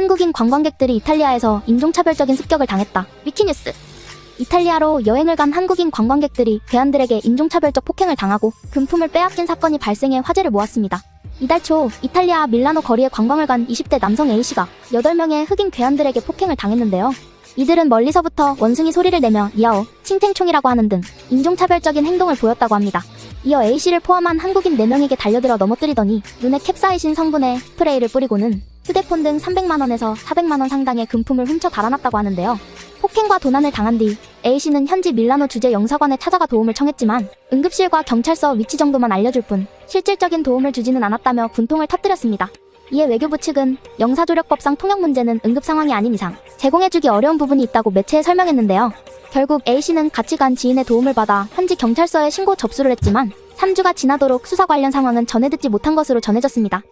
한국인 관광객들이 이탈리아에서 인종차별적인 습격을 당했다. 위키뉴스. 이탈리아로 여행을 간 한국인 관광객들이 괴한들에게 인종차별적 폭행을 당하고 금품을 빼앗긴 사건이 발생해 화제를 모았습니다. 이달 초 이탈리아 밀라노 거리에 관광을 간 20대 남성 A씨가 8명의 흑인 괴한들에게 폭행을 당했는데요. 이들은 멀리서부터 원숭이 소리를 내며 이하오, 칭탱총이라고 하는 등 인종차별적인 행동을 보였다고 합니다. 이어 A씨를 포함한 한국인 4명에게 달려들어 넘어뜨리더니 눈에 캡사이신 성분의 스프레이를 뿌리고는 휴대폰 등 300만원에서 400만원 상당의 금품을 훔쳐 달아났다고 하는데요. 폭행과 도난을 당한 뒤 A씨는 현지 밀라노 주재 영사관에 찾아가 도움을 청했지만 응급실과 경찰서 위치 정도만 알려줄 뿐 실질적인 도움을 주지는 않았다며 분통을 터뜨렸습니다. 이에 외교부 측은 영사조력법상 통역 문제는 응급 상황이 아닌 이상 제공해주기 어려운 부분이 있다고 매체에 설명했는데요. 결국 A씨는 같이 간 지인의 도움을 받아 현지 경찰서에 신고 접수를 했지만 3주가 지나도록 수사 관련 상황은 전해 듣지 못한 것으로 전해졌습니다.